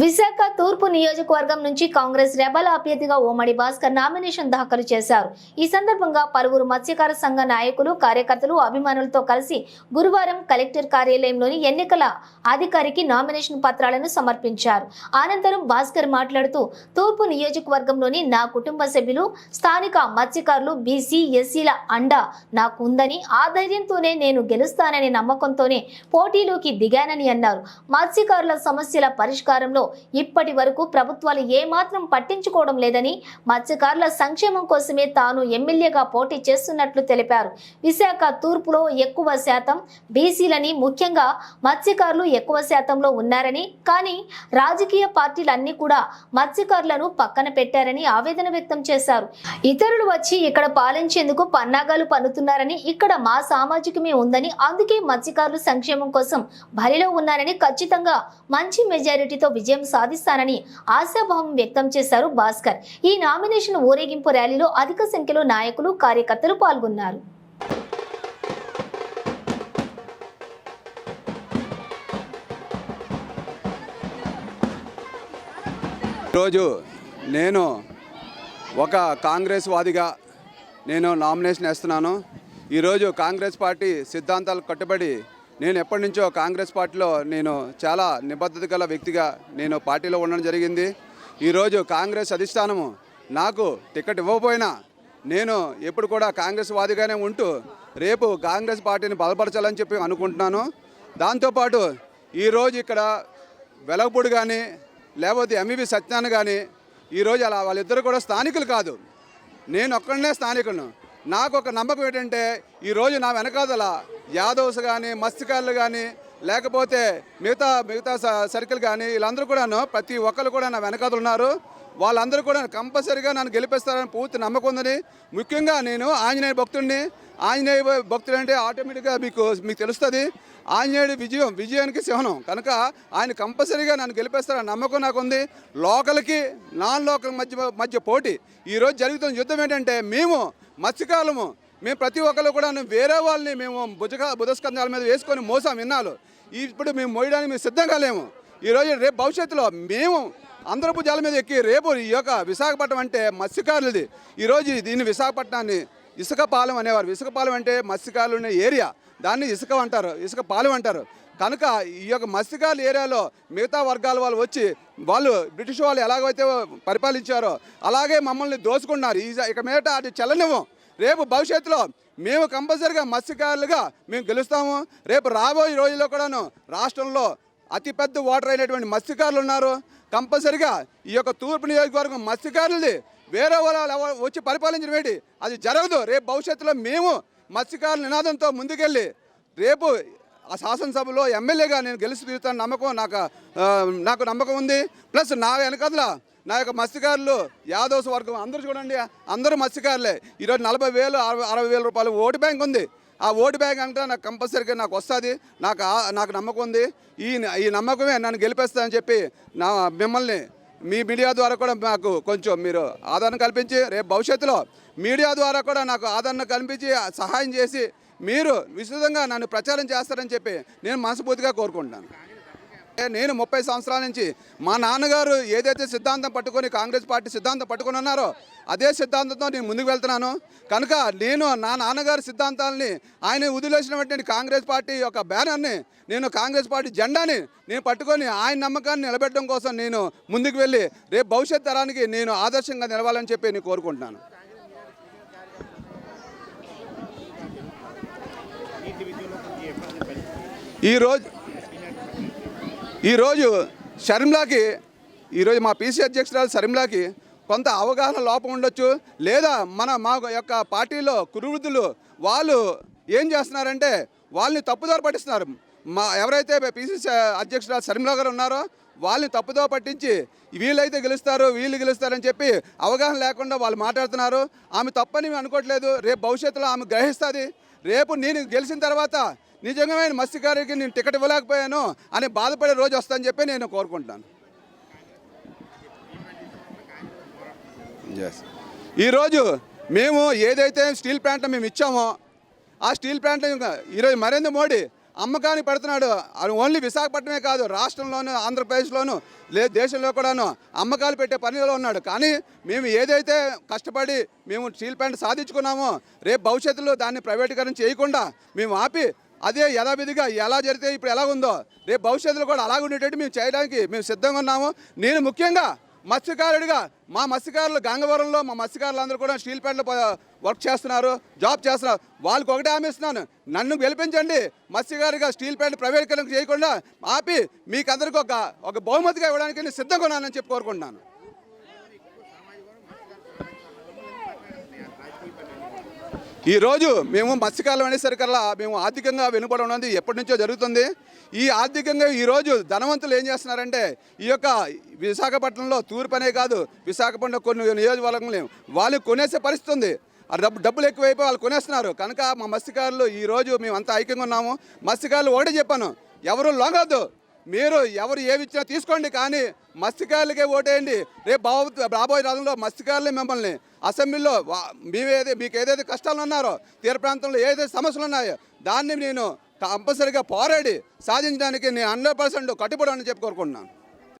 విశాఖ తూర్పు నియోజకవర్గం నుంచి కాంగ్రెస్ రెబల్ అభ్యర్థిగా ఓమడి భాస్కర్ నామినేషన్ దాఖలు చేశారు. ఈ సందర్భంగా పలువురు మత్స్యకార సంఘ నాయకులు కార్యకర్తలు అభిమానులతో కలిసి గురువారం కలెక్టర్ కార్యాలయంలోని ఎన్నికల అధికారికి నామినేషన్ పత్రాలను సమర్పించారు. అనంతరం భాస్కర్ మాట్లాడుతూ తూర్పు నియోజకవర్గంలోని నా కుటుంబ సభ్యులు స్థానిక మత్స్యకారులు బీసీ ఎస్సీల అండ నాకు ఉందని ఆ ధైర్యంతోనే నేను గెలుస్తాననే నమ్మకంతోనే పోటీలోకి దిగానని అన్నారు. మత్స్యకారుల సమస్యల పరిష్కారంలో ఇప్పటి వరకు ప్రభుత్వాలు ఏమాత్రం పట్టించుకోవడం లేదని మత్స్యకారుల సంక్షేమం కోసమే తాను ఎమ్మెల్యేగా పోటీ చేస్తున్నట్లు తెలిపారు. విశాఖ తూర్పులో ఎక్కువ శాతం బీసీలని ముఖ్యంగా మత్స్యకారులు ఎక్కువ శాతంలో ఉన్నారని కానీ రాజకీయ పార్టీలన్నీ కూడా మత్స్యకారులను పక్కన పెట్టారని ఆవేదన వ్యక్తం చేశారు. ఇతరులు వచ్చి ఇక్కడ పాలించేందుకు పన్నాగాలు పన్నుతున్నారని ఇక్కడ మా సామాజికమే ఉందని అందుకే మత్స్యకారులు సంక్షేమం కోసం బలిలో ఉన్నారని ఖచ్చితంగా మంచి మెజారిటీతో విజయం విజయం సాధిస్తానని ఆశాభావం వ్యక్తం చేశారు భాస్కర్. ఈ నామినేషన్ ఊరేగింపు ర్యాలీలో అధిక సంఖ్యలో నాయకులు కార్యకర్తలు పాల్గొన్నారు. ఈరోజు నేను ఒక కాంగ్రెస్ వాదిగా నేను నామినేషన్ వేస్తున్నాను. ఈరోజు కాంగ్రెస్ పార్టీ సిద్ధాంతాలకు కట్టుబడి నేను ఎప్పటి నుంచో కాంగ్రెస్ పార్టీలో నేను చాలా నిబద్ధత గల వ్యక్తిగా నేను పార్టీలో ఉండడం జరిగింది. ఈరోజు కాంగ్రెస్ అధిష్టానము నాకు టికెట్ ఇవ్వకపోయినా నేను ఎప్పుడు కూడా కాంగ్రెస్ వాదిగానే ఉంటూ రేపు కాంగ్రెస్ పార్టీని బలపరచాలని చెప్పి అనుకుంటున్నాను. దాంతోపాటు ఈరోజు ఇక్కడ వెలగపూడి కానీ లేకపోతే ఎంఈబి సత్యాన్ని కానీ ఈరోజు అలా వాళ్ళిద్దరు కూడా స్థానికులు కాదు. నేను ఒక్కడనే స్థానికులను. నాకు ఒక నమ్మకం ఏంటంటే ఈరోజు నా వెనకాదల యాదవ్స్ కానీ మత్స్యకారులు కానీ లేకపోతే మిగతా మిగతా స- సర్కిల్ కానీ వీళ్ళందరూ కూడాను ప్రతి ఒక్కరు కూడా నా వెనకాతలు ఉన్నారు. వాళ్ళందరూ కూడా కంపల్సరీగా నన్ను గెలిపిస్తారని పూర్తి నమ్మకం ఉందని ముఖ్యంగా నేను ఆంజనేయ భక్తుడిని. ఆంజనేయ భక్తుడు అంటే ఆటోమేటిక్గా మీకు మీకు తెలుస్తుంది. ఆంజనేయుడి విజయం విజయానికి శివనం కనుక ఆయన కంపల్సరీగా నన్ను గెలిపేస్తారని నమ్మకం నాకు ఉంది లోకల్కి నాన్ లోకల్ మధ్య మధ్య పోటీ. ఈరోజు జరుగుతున్న యుద్ధం ఏంటంటే మేము మత్స్యకాలము మేము ప్రతి ఒక్కరు కూడా వేరే వాళ్ళని మేము భుజక బుధస్కంధాల మీద వేసుకొని మోసాం విన్నాలు ఇప్పుడు మేము మోయడానికి మేము సిద్ధంగా లేము. ఈరోజు రేపు భవిష్యత్తులో మేము అందరూ భుజాల మీద ఎక్కి రేపు ఈ యొక్క విశాఖపట్నం అంటే మత్స్యకారులది. ఈరోజు దీన్ని విశాఖపట్నాన్ని ఇసుకపాలెం అనేవారు. ఇసుకపాలెం అంటే మత్స్యకారులు ఉన్న ఏరియా. దాన్ని ఇసుక అంటారు. ఇసుక పాలెం అంటారు. కనుక ఈ యొక్క మత్స్యకారుల ఏరియాలో మిగతా వర్గాల వాళ్ళు వచ్చి వాళ్ళు బ్రిటిష్ వాళ్ళు ఎలాగైతే పరిపాలించారో అలాగే మమ్మల్ని దోసుకున్నారు ఇక మీదట అది చెల్లనివ్వం. రేపు భవిష్యత్తులో మేము కంపల్సరిగా మత్స్యకారులుగా మేము గెలుస్తాము. రేపు రాబోయే రోజుల్లో కూడాను రాష్ట్రంలో అతిపెద్ద ఓటర్ అయినటువంటి మత్స్యకారులు ఉన్నారు. కంపల్సరిగా ఈ యొక్క తూర్పు నియోజకవర్గం మత్స్యకారులది వేరే వాళ్ళు వచ్చి పరిపాలించడం ఏంటి? అది జరగదు. రేపు భవిష్యత్తులో మేము మత్స్యకారుల నినాదంతో ముందుకెళ్ళి రేపు ఆ శాసనసభలో ఎమ్మెల్యేగా నేను గెలిచి తీరుతాను నమ్మకం నాకు నాకు నమ్మకం ఉంది. ప్లస్ నా వెనకదల నా యొక్క మత్స్యకారులు యాదవ్స్ వర్గం అందరూ చూడండి అందరూ మత్స్యకారులే. ఈరోజు నలభై వేలు అరవై అరవై వేల రూపాయలు ఓటు బ్యాంక్ ఉంది. ఆ ఓటు బ్యాంక్ అంటే నాకు కంపల్సరీగా నాకు వస్తుంది. నాకు నాకు నమ్మకం ఉంది. ఈ ఈ నమ్మకమే నన్ను గెలిపేస్తానని చెప్పి నా మిమ్మల్ని మీ మీడియా ద్వారా కూడా నాకు కొంచెం మీరు ఆదరణ కల్పించి రేపు భవిష్యత్తులో మీడియా ద్వారా కూడా నాకు ఆదరణ కల్పించి సహాయం చేసి మీరు విస్తృతంగా నన్ను ప్రచారం చేస్తారని చెప్పి నేను మనస్ఫూర్తిగా కోరుకుంటున్నాను. నేను ముప్పై సంవత్సరాల నుంచి మా నాన్నగారు ఏదైతే సిద్ధాంతం పట్టుకొని కాంగ్రెస్ పార్టీ సిద్ధాంతం పట్టుకొని ఉన్నారో అదే సిద్ధాంతంతో నేను ముందుకు వెళ్తున్నాను. కనుక నేను నా నాన్నగారి సిద్ధాంతాలని ఆయన వదిలేసినటువంటి కాంగ్రెస్ పార్టీ యొక్క బ్యానర్ని నేను కాంగ్రెస్ పార్టీ జెండాని నేను పట్టుకొని ఆయన నమ్మకాన్ని నిలబెట్టడం కోసం నేను ముందుకు వెళ్ళి రేపు భవిష్యత్ తరానికి నేను ఆదర్శంగా నిలవాలని చెప్పి నేను కోరుకుంటున్నాను. ఈరోజు ఈరోజు షర్మిలాకి ఈరోజు మా పీసీ అధ్యక్షురాలు షర్మిలాకి కొంత అవగాహన లోపం ఉండొచ్చు. లేదా మన మా యొక్క పార్టీలో కురువృద్ధులు వాళ్ళు ఏం చేస్తున్నారంటే వాళ్ళని తప్పుదారి పట్టిస్తున్నారు. మా ఎవరైతే పీసీసీ అధ్యక్షురాలు షర్మిలా గారు ఉన్నారో వాళ్ళని తప్పుదో పట్టించి వీళ్ళైతే గెలుస్తారు వీళ్ళు గెలుస్తారని చెప్పి అవగాహన లేకుండా వాళ్ళు మాట్లాడుతున్నారు. ఆమె తప్పని అనుకోవట్లేదు. రేపు భవిష్యత్తులో ఆమె గ్రహిస్తుంది. రేపు నేను గెలిచిన తర్వాత నిజంగా మత్స్యకారికి నేను టికెట్ ఇవ్వలేకపోయాను అని బాధపడే రోజు వస్తుందని చెప్పి నేను కోరుకుంటాను ఎస్ ఈరోజు మేము ఏదైతే స్టీల్ ప్లాంట్ మేము ఇచ్చామో ఆ స్టీల్ ప్లాంట్ ఈరోజు నరేంద్ర మోడీ అమ్మకానికి పెడుతున్నాడు. అది ఓన్లీ విశాఖపట్నమే కాదు రాష్ట్రంలోను ఆంధ్రప్రదేశ్లోను లే దేశంలో కూడాను అమ్మకాలు పెట్టే పనిలో ఉన్నాడు. కానీ మేము ఏదైతే కష్టపడి మేము స్టీల్ ప్లాంట్ సాధించుకున్నామో రేపు భవిష్యత్తులో దాన్ని ప్రైవేటీకరణ చేయకుండా మేము ఆపి అదే యథావిధిగా ఎలా జరిగితే ఇప్పుడు ఎలా ఉందో రేపు భవిష్యత్తులో కూడా అలాగ ఉండేటట్టు మేము చేయడానికి మేము సిద్ధంగా ఉన్నాము. నేను ముఖ్యంగా మత్స్యకారుడిగా మా మత్స్యకారులు గంగవరంలో మా మత్స్యకారులు అందరూ కూడా స్టీల్ ప్లాంట్లో వర్క్ చేస్తున్నారు జాబ్ చేస్తున్నారు. వాళ్ళకి ఒకటే ఆమెస్తున్నాను నన్ను గెలిపించండి. మత్స్యకారుగా స్టీల్ ప్లాంట్ ప్రైవేటీకరణ చేయకుండా ఆపి మీకందరికీ ఒక ఒక బహుమతిగా ఇవ్వడానికి నేను సిద్ధంగా ఉన్నానని చెప్పి కోరుకుంటున్నాను. ఈరోజు మేము మత్స్యకాలం అనేసరికల్లా మేము ఆర్థికంగా వెనుబడి ఉన్నది ఎప్పటి నుంచో జరుగుతుంది. ఈ ఆర్థికంగా ఈరోజు ధనవంతులు ఏం చేస్తున్నారంటే ఈ యొక్క విశాఖపట్నంలో తూర్పు కాదు విశాఖపట్నం కొన్ని నియోజకవర్గంలో వాళ్ళు కొనేసే పరిస్థితి ఉంది. ఆ డబ్బు డబ్బులు ఎక్కువైపోయి వాళ్ళు కొనేస్తున్నారు. కనుక మా మత్స్యకారులు ఈరోజు మేము అంతా ఐక్యంగా ఉన్నాము. మత్స్యకారులు ఒకటే చెప్పాను ఎవరు లొంగద్దు. మీరు ఎవరు ఏమిచ్చినా తీసుకోండి కానీ మత్స్యకారులకే ఓటేయండి. రేపు బాబు రాబోయే రాజంలో మత్స్యకారులే మిమ్మల్ని. అసెంబ్లీలో మీవేదే మీకు ఏదైతే కష్టాలు ఉన్నారో తీర ప్రాంతంలో ఏదైతే సమస్యలు ఉన్నాయో దాన్ని నేను కంపల్సరీగా పోరాడి సాధించడానికి నేను హండ్రెడ్ పర్సెంట్ కట్టుబడి అని చెప్పి కోరుకుంటున్నాను.